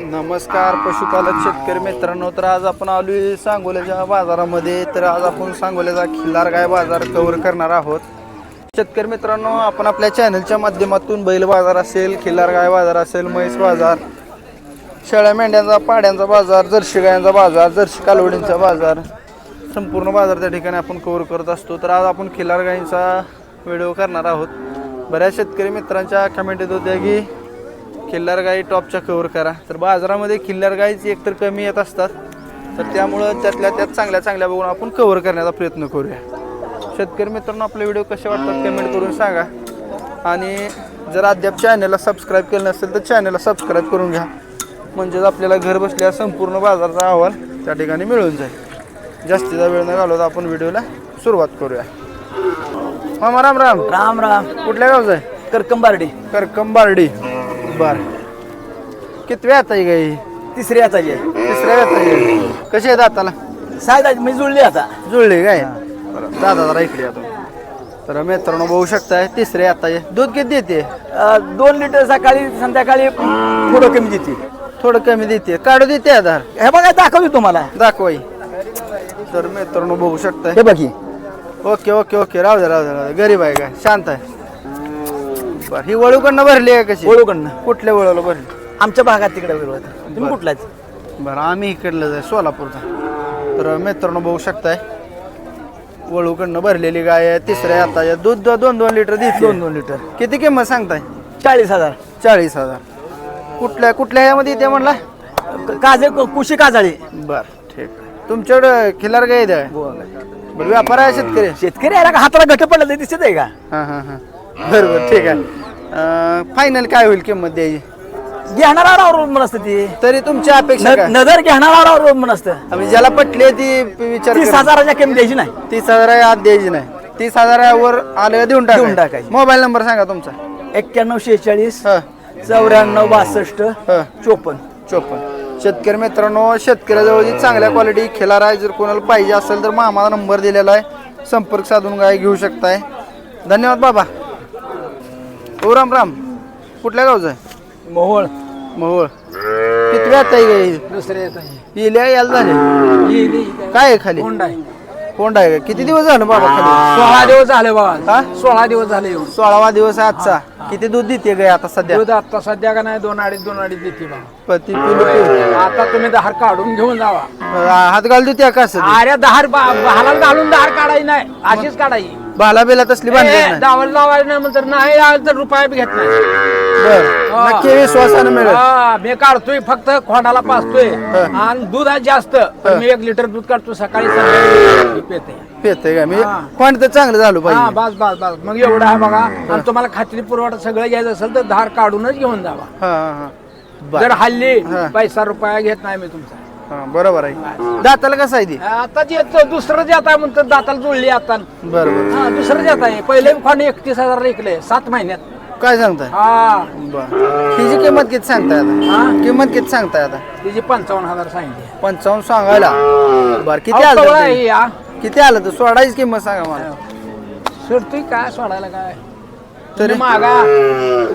नमस्कार पशुपालक शेतकरी मित्रांनो तर आज आपण आलो सांगोल्याच्या बाजारामध्ये. तर आज आपण सांगोल्याचा खिल्लार गाय बाजार कव्हर करणार आहोत. शेतकरी मित्रांनो आपण आपल्या चॅनलच्या माध्यमातून बैल बाजार असेल खिल्लार गाय बाजार असेल म्हैस बाजार शेळ्या मेंढ्यांचा पाड्यांचा बाजार जर्शी गायांचा बाजार जर्शी कालवडींचा बाजार संपूर्ण बाजार त्या ठिकाणी आपण कव्हर करत असतो. तर आज आपण खिल्लार गायींचा व्हिडिओ करणार आहोत. बऱ्याच शेतकरी मित्रांच्या कमेंट येत होत्या की खिल्लार गाई टॉपच्या कव्हर करा. तर बाजारामध्ये खिल्लार गाईच एकतर कमी येत असतात. तर त्यामुळं त्यातल्या त्यात चांगल्या चांगल्या बघून आपण कव्हर करण्याचा प्रयत्न करूया. शेतकरी मित्रांनो आपले व्हिडिओ कसे वाटतात कमेंट करून सांगा. आणि जर अद्याप चॅनलला सबस्क्राईब केलं नसेल तर चॅनलला सबस्क्राईब करून घ्या. म्हणजेच आपल्याला घर बसल्या संपूर्ण बाजाराचा अहवाल त्या ठिकाणी मिळून जाईल. जास्तीचा वेळ न घालवता आपण व्हिडिओला सुरुवात करूया. मामा राम राम. राम राम. कुठल्या गावचं आहे? करकंबार्डी. करकम बर. कितव्या आता ही गाई? तिसरी आता जे तिसऱ्या आता ही कशी आहे दाताला? साहेब मी जुळली आता. जुळली काय? बरं दादा जरा इकडे आता तर मित्रांनो बघू शकताय तिसरे आता आहे. दूध किती देते? अं, दोन लिटर सकाळी संध्याकाळी थोडं कमी देते. थोडं कमी देते. काढू देते आधार? हे बघा दाखवतो तुम्हाला. दाखवाई तर मित्रांनो बघू शकताय. हे बघी ओके ओके ओके. राहू दे राहू दे राहू दे. गरीब आहे काय शांत आहे. बरं. ही वळूकडनं भरली आहे कशी? ओळूकडनं कुठल्या वळूला भरली? आमच्या भागात तिकडे विरोध तुम्ही कुठलाच? बरं आम्ही इकडलं आहे सोलापूरचा. तर मित्रांनो बघू शकताय वळूकडनं भरलेली गाय आहे तिसऱ्या आता आहे. दूध दोन दोन लिटर देते. दोन दोन लिटर. किती किंमत सांगताय? चाळीस हजार. चाळीस हजार. कुठल्या कुठल्या यामध्ये येते म्हणला? काजे कुशी काजाळी. बर ठीक. आहे तुमच्याकडं खिलार गाय द्या बरं व्यापार आहे शेतकरी? शेतकरी याला का हाताला घट पडलं दिसत आहे का? हां हां हां. बरं बरं ठीक आहे. फायनल काय होईल किंमत द्यायची? घेणारा रोज असतं ती. तरी तुमची अपेक्षा न- काय? नजर घेणारा म्हण असतं. ज्याला पटले ती विचार तीस. हजाराच्या कमी द्यायची नाही. तीस हजार आहे, आत द्यायची नाही. तीस हजारावर आलं देऊन टाका देऊन टाकायची. मोबाईल नंबर सांगा तुमचा. एक्क्याण्णव शेहेचाळीस ह. चौऱ्याण्णव बासष्ट ह. चोपन्न. चोपन्न. शेतकरी मित्रांनो शेतकऱ्याजवळ जी चांगल्या क्वालिटी खेळार आहे जर कोणाला पाहिजे असेल तर मामाला नंबर दिलेला आहे. संपर्क साधून गाय घेऊ शकताय. धन्यवाद बाबा. ओ राम राम. कुठल्या गावचं आहे? मोहोळ. मोहोळ. किती आता गाय दुसरे येल्या यायला झाले. काय आहे खाली? कोंड आहे. का? किती दिवस झालं बाबा खाली? सोळा दिवस झाले बघा हा? सोळा दिवस झाले येऊन. सोळावा दिवस आहे आजचा. किती दूध देते गाय आता सध्या? दूध आता सध्या का नाही दोन अडीच दोन अडीच देते बघा पती पिलू. आता तुम्ही दहार काढून घेऊन जावा. हात घाल देते का असं अरे दहार बहाला घालून दहार काढायची नाही. अशीच काढायची. भाला बेला तसली बांधली दावल लावायला नाही म्हणतर नाही आलं तर रुपया बी घेत नाही. बर. नक्की विश्वासानं मिळेल. हा, मी काढतोय फक्त खोंडाला पाचतोय आणि दूध आहे जास्त पण मी एक लिटर दूध काढतो सकाळी संध्याकाळी पिते. पेते का? मी हा. पण तर चांगलं झालं हा पाहिजे. बस बस बस. मग एवढं आहे बघा. आणि तुम्हाला खात्री पुरवठा सगळं घ्यायचं असेल तर धार काढूनच घेऊन जावा. हा हा हा. बर. जर हल्ली. पैसा रुपया घेत नाही मी तुमचा. हा, बरोबर आहे. दाताला कसं आहे ती? आता जे तो दुसरं जे आता म्हणतो दाताला जुळली आता. बरोबर. हा दुसरं जे आहे. पहिले खोंड एकतीस हजार विकले सात महिन्यात. काय सांगताय? हा. बर. तिची किंमत किती सांगताय आता? हा? किंमत किती सांगताय आता? तिची पंचावन्न हजार सांगितली. पंचावन्न सांगायला. बर किती अहो, आलं कवळा आहे किती आलं तर सोडायची किंमत सांगा मला. सोडतोय काय सोडायला काय? तरी- मागा.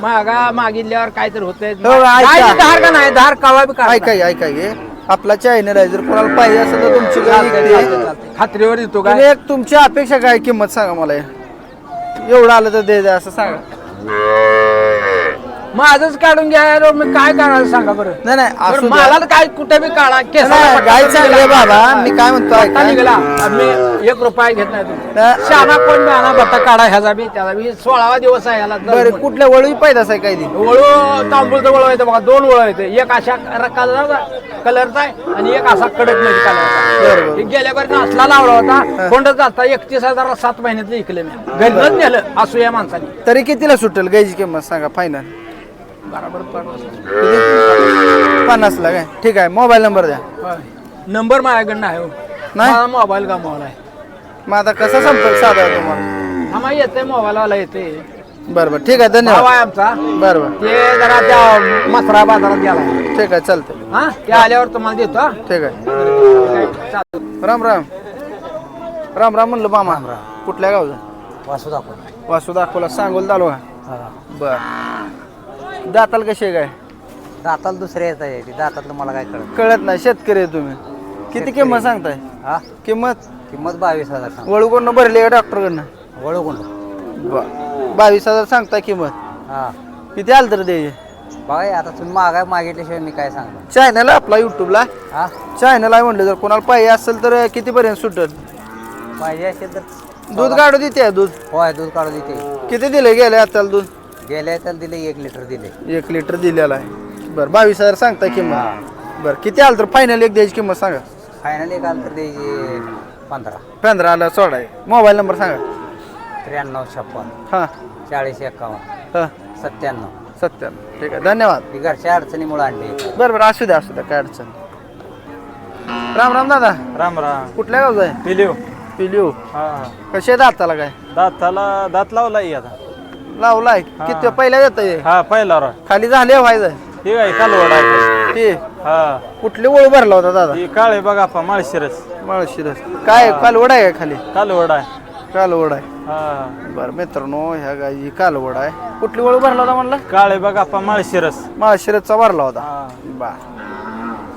मागा मागितल्यावर काय तर होतंय. हो, ऐका. धार का नाही? धार कवा बी ऐका काढता. ऐका. घे आपला चॅनल आहे जर कोणाला पाहिजे असेल तर तुमची इकडे. आहे. खात्रीवर येतो तुम्ही काय एक तुमची अपेक्षा काय किंमत सांगा मला. एवढं आलं तर दे द्या असं सांगा. माझच काढून घ्या रो, मी काय काढायला सांगा बरं? नाही नाही बरं, असू द्या. मला काय कुठे बी काढा नाही, पटकन गाय चांगली आहे निघाला. बाबा. मी काय म्हणतो ऐका. निघाला. मी एक रुपया घेत नाही. शाना कोण मिळाला? बट्टा काढा ह्याचा बी त्याचा बी. सोळावा दिवस आहे याला बरं कुठल्या वळू पैदास आहे काय ती? वळू तांबूळचं वळू येतं बघा दोन वळू येते एक अशा कलर कलरचा आहे आणि एक असा कडक नाही बरं, कलरचा. गेल्या वर्षी लावला होता कोंडच असता एकतीस हजार सात महिन्यात विकले मी. घरच नेलं असू या माणसाने. तरी कितीला सुटेल? गायची किंमत सांगा फायनल बरोबर पन्नास. पन्नासला काय ठीक आहे. मोबाईल नंबर द्या. नंबर माझ्याकडनं आहे हो. नाही? माझा मोबाईल गमावला आहे. मग आता कसा संपर्क साधा तुम्हाला? आम्हाला येते. मोबाईलवाला येते. बरं बरं. ठीक आहे. भाव धन्यवाद आहे आमचा. बरं बरं. ते जरा त्या मसरा बाजारात गेला ठीक आहे. चालतंय. हा? ते आल्यावर तुम्हाला देतो हा. ठीक आहे. काय चालतं. राम राम. राम राम म्हणलं मामा. कुठल्या गावचं? वासू दाखव वासू दाखवला सांगोल तालुका. बर. दाताल कशी आहे काय? दाताला दुसऱ्या येत आहे दातातलं मला काय कळत कळत नाही. शेतकरी आहे तुम्ही. किती किंमत सांगताय? हा? किंमत? किंमत बावीस हजार सांग वळूकडनं भरली का डॉक्टरकडनं? वळून ब- बावीस हजार सांगताय किंमत. हा. किती आलं तर द्यायचे बघा आता तुम्ही मागाय मागितल्याशिवाय मी काय सांगणार? चॅनल आपला युट्यूबला हा? चॅनल आहे म्हणलं जर कोणाला पाहिजे असेल तर कितीपर्यंत सुटल? पाहिजे असेल तर दूध काढू देते दूध. होय दूध काढू देते. किती दिले गेले आता दूध? गेल्या तर दिले एक लिटर दिले. एक लिटर दिलेला आहे. बरं बावीस हजार सांगता किंमत. बरं किती आलं तर फायनल एक द्यायची किंमत सांगा? फायनल एक आलं तर द्यायचे पंधरा. पंधरा आला सोडा आहे मोबाईल नंबर सांगा. त्र्याण्णव छप्पन. हां. चाळीस एक्कावन्न हां. सत्त्याण्णव. सत्त्याण्णव. ठीक आहे धन्यवाद. ही घरच्या अडचणीमुळे आणली. बरं बरं असू द्या असू द्या काय अडचण राम राम दादा. राम राम. कुठल्या गावचा आहे? पिलिओ पिलिओ हा. कसे दाताला काय? दाताला दात लावलाय आता. लावलाय. किती पहिल्या येत आहे हा पहिला रा खाली झाले व्हायचं हे काय कालवड आहे. ते? हा. कुठली ओळ भरला होता दादा? ही काळे बघा आपा माळशिरस. माळशिरस. काय कालवड आहे का खाली? कालवड आहे. कालवड आहे. हा. बरं मित्रांनो ह्या गाई कालवड आहे. कुठली ओळ भरला होता म्हणला? काळे बघा आपा माळशिरस. माळशिरसचा भरला होता. हा. बा.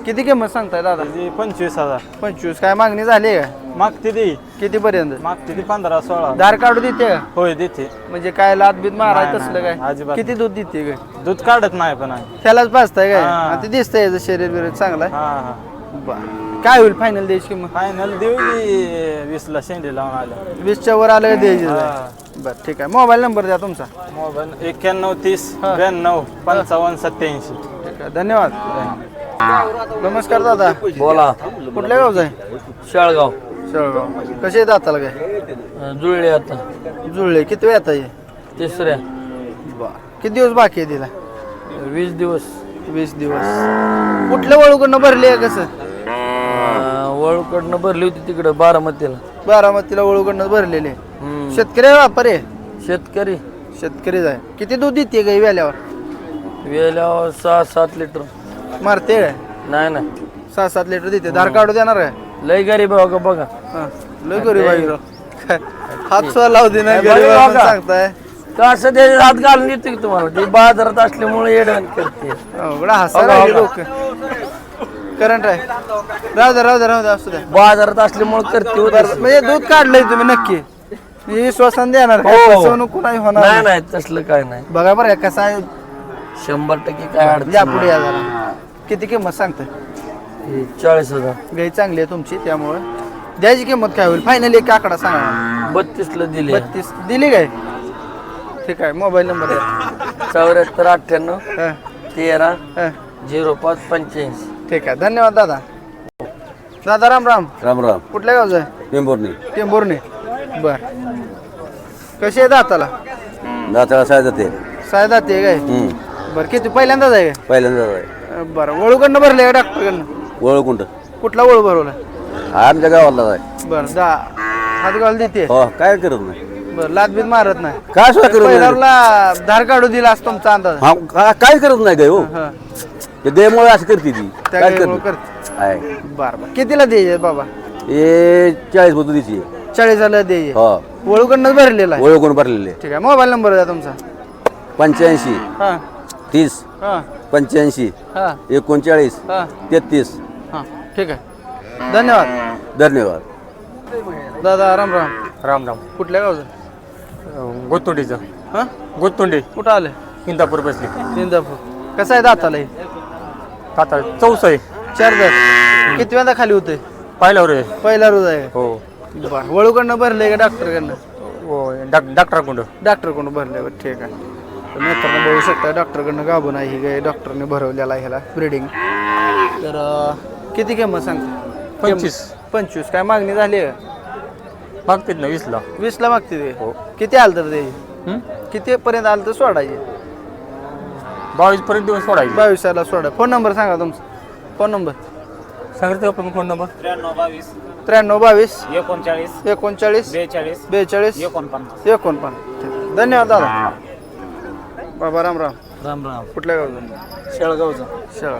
किती किंमत सांगताय दादा? त्याची पंचवीस हजार. पंचवीस. काय मागणी झाली का? मागते ती किती पर्यंत मागते ती पंधरा सोळा. धार काढू देते का? होय देते. म्हणजे काय लात बीत माराय नाही, तसलं नाही, काय? अजिबात किती दूध देते काय दूध काढत नाही पण आहे. त्यालाच पाचताय काय? हा. आणि ते दिसतंय याचं शरीर बिरीर चांगलं. आहे हा हा. बरं. काय होईल फायनल द्यायची किंमत? फायनल देऊ की वीसला शेंडी लावून आलं. वीसच्या वर आलं का द्यायची? हा. बरं ठीक आहे. मोबाईल नंबर द्या तुमचा. मोबाईल एक्क्याण्णव तीस. ब्याण्णव पंचावन्न सत्याऐंशी ठीक आहे. धन्यवाद. नमस्कार दादा. बोला. कुठल्या गावचा आहे? शाळगाव. शेळगाव कसे दाताला काय? जुळले आता. जुळले. किती वेळ आहे तिसऱ्या. बरं किती दिवस बाकी आहे तिला? वीस दिवस. वीस दिवस. कुठल्या वळूकडनं भरली आहे कसं? वळूकडनं भरली होती तिकडं बारामतीला. बारामतीला वळूकडनं भरलेले. हम्म. शेतकरी आहे व्यापारी? आहे? शेतकरी. शेतकरीच आहे. किती दूध देते गाई व्याल्यावर? वेल्यावर सहा सात लिटर. मारते? काय नाही नाही. सहा सात लिटर देते. धार काढू देणार काय लय गरीब आहे बघा बघा. हा, लय गरीब आहे राव. काय, हात सुद्धा लावू दे नाही गरीब आहे बघा. म्हणून सांगताय. का असं ते हात घालून येते की तुम्हाला. ती बाजारात असल्यामुळे येडण करते. अवघड हसायला हो, लागली लोक करंट आहे. राहू दे राहू दे राहू दे असू द्या बाजारात असल्यामुळे करते हो तसं. म्हणजे दूध काढलंय तुम्ही नक्की. मी श्वसन देणार काय हो. फसवणूक नाही होणार नाही नाही. तसलं काय नाही. बघा बरं कसा आहे शंभर टक्के काय अडचण या पुढे या जरा. किती किंमत सांगताय. चाळीस हजार. गाई चांगली आहे तुमची त्यामुळे. द्यायची किंमत काय होईल? फायनल एक आकडा सांगा. बत्तीसला दिली. बत्तीस. दिली काय? ठीक आहे मोबाईल नंबर द्या. चौऱ्याहत्तर अठ्ठ्याण्णव हा, तेरा हा. झिरो पाच पंच्याऐंशी ठीक आहे धन्यवाद दादा. दादा राम राम. राम राम. कुठल्या गावचं आहे? टेंभुर्णी टेंभुर्णी बर. कशी आहे दाताला? दाताळा सायदा ते. साय दाते आहे काय? हम्म. बरं किती? पहिल्यांदाच आहे पहिल्यांदा आहे. काय बरं वळूकडनं भरले का डॉक्टरकडनं? ओळखुंट कुठला वळू भरवला? आमच्या गावाला आहे. बरं दा हात घाल देते. हो काय करत नाही. बरं लात बीत मारत नाही. काय सुद्धा करत नाही? पहिल्याला धार काढू दिला असं तुमचा अंदाज. हा का- काय करत नाही काय हो? हा ते देमुळे असं करते ती. त्या काय गाईमुळं करते? करते. आहे. बरं बरं. कितीला द्यायचे बाबा? हे चाळीस पद्धतीची चाळीसाला द्यायचे हो. वळूकडनंच भरलेला आहे. भरलेले. ठीक आहे मोबाईल नंबर द्या तुमचा. पंच्याऐंशी. हां. तीस हां. पंच्याऐंशी हां. एकोणचाळीस हां. तेहतीस. हां. ठीक आहे. धन्यवाद. धन्यवाद. दादा राम राम. राम राम. कुठल्या गावचं? गोतुंडीचं. हां? गोतुंडी. कुठं आलं? इंदापूर बसली. इंदापूर. कसं आहे दाताला हे? आता चौस आहे. चार दात. किती वेळा खाली होते पाहिल्यावर पहिला रोज आहे. हो. बरं. वळूकडनं भरले का डॉक्टरकडनं? हो डॉक्टर कुंड डॉक्टरकडून भरले बरं. ठीक आहे. तर मित्रांनो बघू शकता डॉक्टरकडनं गाभून आहे ही गाय. डॉक्टरने भरवलेला आहे ह्याला ब्रिडिंग तर अं, किती किंमत सांगते? पंचवीस. पंचवीस. काय मागणी झाली आहे? मागतात ना वीसला. वीसला मागते ते? किती आलं तर ते? किती पर्यंत आलं तर सोडायचे? बावीस पर्यंत दिवस सोडायचे. बावीसाला सोडा. फोन नंबर सांगा तुमचा. फोन नंबर सांगितलं आपण फोन नंबर त्र्याण्णव बावीस. एकोणचाळीस. एकोणचाळीस. बेचाळीस. बेचाळीस. एकोणपन्नास. एकोणपन्नास. धन्यवाद दादा. बाबा राम राम. राम राम. कुठल्या गावचं? शेळगावचा. शाळा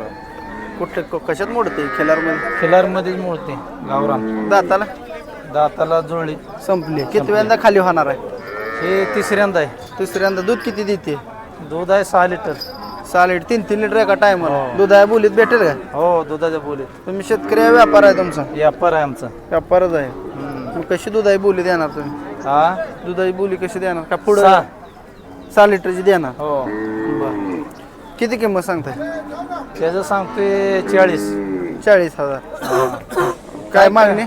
कुठल्या क- कशात मोडते? खेळारमध्ये खिलारमध्येच मोडते गावरान. दाताला? दाताला जुळली. संपली. किती वेळांदा खाली होणार आहे? हे तिसऱ्यांदा आहे. तिसऱ्यांदा दूध किती देते? दूध आहे सहा लिटर. सहा लिटर. तीन तीन लिटर एका टायमाला दुधाच्या बोलीत भेटेल का? हो दुधाच्या बोलीत. तुम्ही शेतकरी आहे, व्यापार आहे तुमचा? व्यापार आहे आमचा. व्यापारच आहे. मग कशी दुधाची बोली देणार तुम्ही? हा दुधाची बोली कशी देणार? का पुढं? सहा. सहा लिटरची देणार. हो. बर. किती किंमत सांगताय? त्याचं सांगतोय चाळीस. चाळीस हजार. काय मागणी?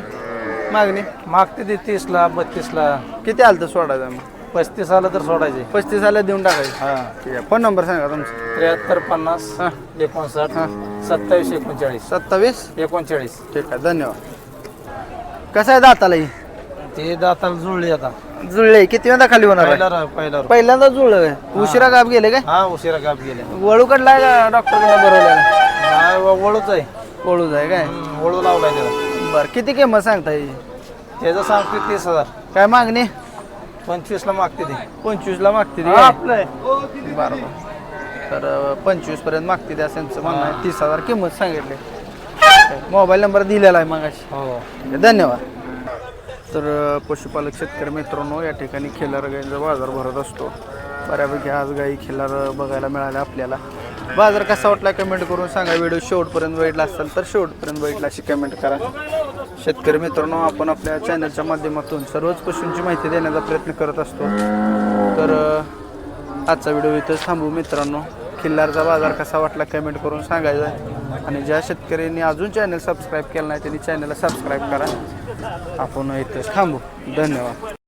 मागणी? मागते ते तीसला बत्तीसला. किती आलं तर सोडायचं मग? पस्तीस आलं तर सोडायचे. पस्तीस आलं देऊन टाकायचं. हा. ठीक आहे. फोन नंबर सांगा तुमचा. त्र्याहत्तर पन्नास हा. एकोणसाठ सत्तावीस एकोणचाळीस. सत्तावीस? एकोणचाळीस. ठीक आहे. धन्यवाद. कसं आहे दाताला ही? ते दाताला जुळले आता. जुळले. किती वेळा खाली होणार आहे? पहिला रा- पहिला रा- पहिल्यांदा जुळलं काय? उशिरा गाप गेले काय? हा उशिरा काप गेले. वळू कडलाय का डॉक्टरकडे बरोबर व- वळूच आहे. वळूच आहे काय? हम्म, वळू लावलाय त्याला. बरं किती किंमत सांगता येईल? त्याचं सांगतोय तीस हजार. काय मागणी? पंचवीसला मागते ते. पंचवीसला मागते ती हा, काय? आपलं आहे. बरं बरं. तर पंचवीसपर्यंत मागते त्या त्यांचं म्हणणं आहे. तीस हजार किंमत सांगितली. मोबाईल नंबर दिलेला आहे मगाशी. हो. धन्यवाद. तर पशुपालक शेतकरी मित्रांनो या ठिकाणी खिल्लार गाईंचा बाजार भरत असतो. बऱ्यापैकी आज गाई खिल्लार बघायला मिळाल्या आपल्याला. बाजार कसा वाटला कमेंट करून सांगा. व्हिडिओ शेवटपर्यंत बघितला असेल तर शेवटपर्यंत बघितला अशी कमेंट करा. शेतकरी मित्रांनो आपण आपल्या चॅनलच्या माध्यमातून सर्वच पशूंची माहिती देण्याचा प्रयत्न करत असतो. तर आजचा व्हिडिओ इथंच थांबू मित्रांनो. खिल्लारचा बाजार कसा वाटला कमेंट करून सांगायचा. आणि ज्या शेतकऱ्यांनी अजून चॅनल सबस्क्राईब केलं नाही त्यांनी चॅनलला सबस्क्राईब करा. आपण इथंच थांबू. धन्यवाद.